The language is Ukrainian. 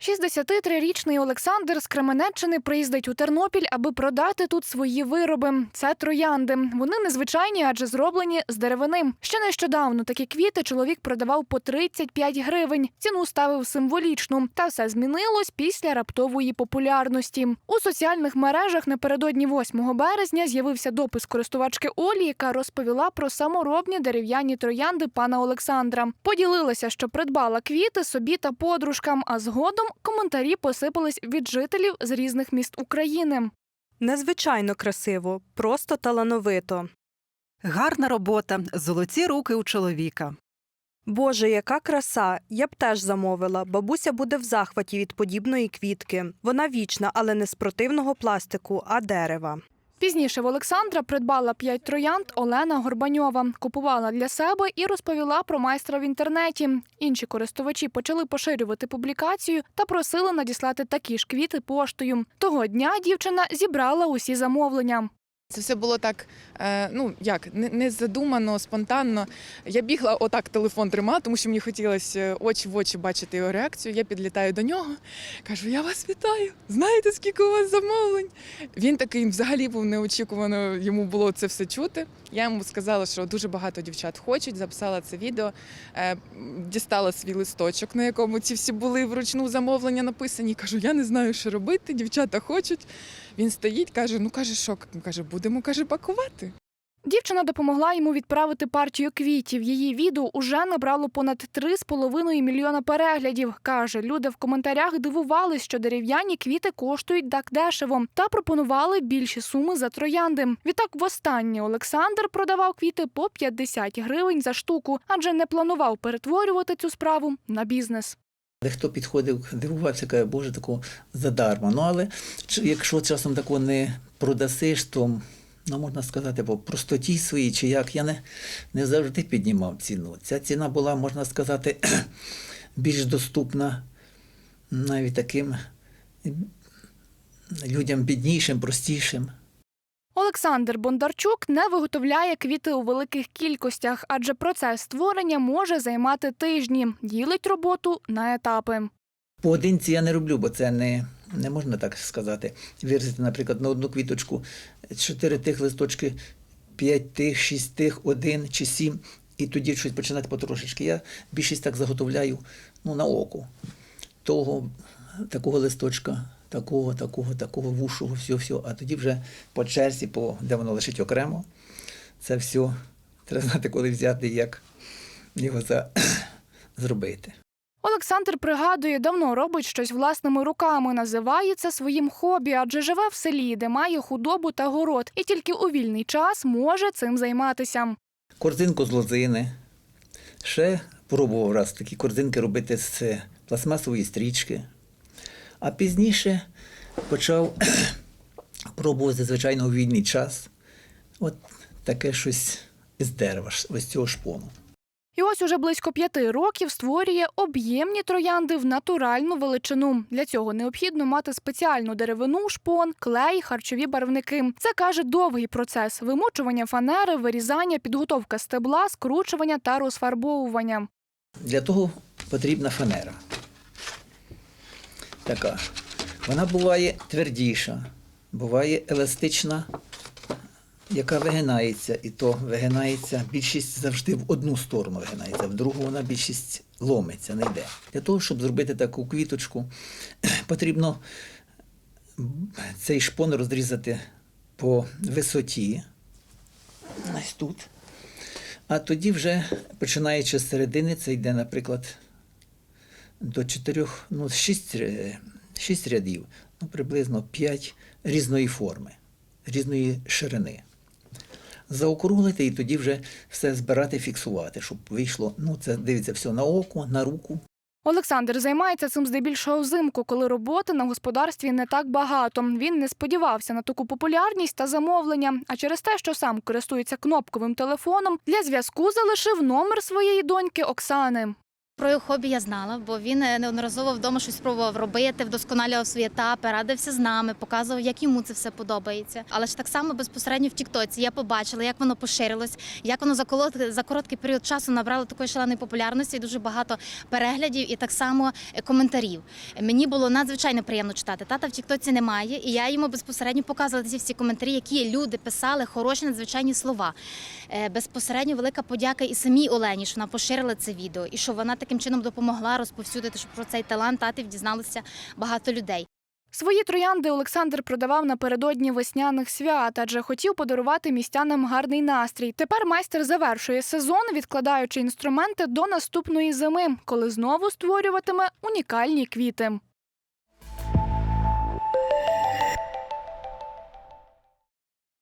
63-річний Олександр з Кременеччини приїздить у Тернопіль, аби продати тут свої вироби. Це троянди. Вони незвичайні, адже зроблені з деревини. Ще нещодавно такі квіти чоловік продавав по 35 гривень. Ціну ставив символічну. Та все змінилось після раптової популярності. У соціальних мережах напередодні 8 березня з'явився допис користувачки Олі, яка розповіла про саморобні дерев'яні троянди пана Олександра. Поділилася, що придбала квіти собі та подружкам, а згодом коментарі посипались від жителів з різних міст України. Незвичайно красиво, просто талановито. Гарна робота, золоті руки у чоловіка. Боже, яка краса! Я б теж замовила. Бабуся буде в захваті від подібної квітки. Вона вічна, але не з противного пластику, а дерева. Пізніше в Олександра придбала п'ять троянд Олена Горбаньова. Купувала для себе і розповіла про майстра в інтернеті. Інші користувачі почали поширювати публікацію та просили надіслати такі ж квіти поштою. Того дня дівчина зібрала усі замовлення. Це все було так, е, ну як, не, задумано, спонтанно. Я бігла, отак телефон тримала, тому що мені хотілося очі в очі бачити його реакцію. Я підлітаю до нього, кажу: я вас вітаю. Знаєте, скільки у вас замовлень? Він такий взагалі був неочікувано, йому було це все чути. Я йому сказала, що дуже багато дівчат хочуть, записала це відео, е, дістала свій листочок, на якому ці всі були вручну замовлення написані. Кажу, я не знаю, що робити, дівчата хочуть. Він стоїть, каже: ну каже, що каже, будемо каже, пакувати. Дівчина допомогла йому відправити партію квітів. Її відео уже набрало понад 3,5 мільйона переглядів. Каже, люди в коментарях дивувались, що дерев'яні квіти коштують так дешево, та пропонували більші суми за троянди. Відтак, востаннє Олександр продавав квіти по 50 гривень за штуку, адже не планував перетворювати цю справу на бізнес. Дехто підходив, дивувався, каже, боже, такого задарма. Ну, але якщо часом такого не продасиш, то ну, можна сказати, по простоті своїй, чи як, я не, не завжди піднімав ціну. Ця ціна була, можна сказати, більш доступна навіть таким людям біднішим, простішим. Олександр Бондарчук не виготовляє квіти у великих кількостях, адже процес створення може займати тижні. Ділить роботу на етапи. Поодинці я не роблю, бо це не, не можна так сказати. Вирізати, наприклад, на одну квіточку чотири тих листочки, п'ять тих, шість тих, один чи сім, і тоді щось починати потрошечки. Я більшість так заготовляю ну, на око. Того, такого листочка, такого, такого, такого, вушого, все, все. А тоді вже по черзі, по, де воно лежить окремо, це все треба знати, коли взяти як його за, зробити. Олександр пригадує, давно робить щось власними руками. Називає це своїм хобі, адже живе в селі, де має худобу та город, і тільки у вільний час може цим займатися. корзинку з лозини. Ще пробував раз такі корзинки робити з пластмасової стрічки. А пізніше почав пробувати, звичайно, у вільний час. От таке щось із дерева, ось цього шпону. І ось уже близько п'яти років створює об'ємні троянди в натуральну величину. Для цього необхідно мати спеціальну деревину, шпон, клей, харчові барвники. Це каже довгий процес: вимочування фанери, вирізання, підготовка стебла, скручування та розфарбовування. Для того потрібна фанера. Така. Вона буває твердіша, буває еластична, яка вигинається, і то вигинається, більшість завжди в одну сторону вигинається, в другу вона більшість ломиться, не йде. Для того, щоб зробити таку квіточку, потрібно цей шпон розрізати по висоті. Ось тут. А тоді вже, починаючи з середини, це йде, наприклад, до чотирьох, ну, шість, ре- шість рядів, ну, приблизно п'ять різної форми, різної ширини. Заокруглити і тоді вже все збирати, фіксувати, щоб вийшло. Ну, це дивиться все на око, на руку. Олександр займається цим здебільшого взимку, коли роботи на господарстві не так багато. Він не сподівався на таку популярність та замовлення. А через те, що сам користується кнопковим телефоном, для зв'язку залишив номер своєї доньки Оксани. Про його хобі я знала, бо він е, неодноразово вдома щось спробував робити, вдосконалював свої етапи, радився з нами, показував, як йому це все подобається. Але ж так само безпосередньо в Тіктоці я побачила, як воно поширилось, як воно за короткий, за короткий період часу набрало такої шаленої популярності, і дуже багато переглядів і так само е, коментарів. Мені було надзвичайно приємно читати. Тата в Тіктоці немає, і я йому безпосередньо показувала ці всі коментарі, які люди писали хороші надзвичайні слова. Е, Безпосередньо велика подяка і самій Олені, що вона поширила це відео, і що вона таким чином допомогла розповсюдити, щоб про цей талант татів дізналося багато людей. Свої троянди Олександр продавав напередодні весняних свят, адже хотів подарувати містянам гарний настрій. Тепер майстер завершує сезон, відкладаючи інструменти до наступної зими, коли знову створюватиме унікальні квіти.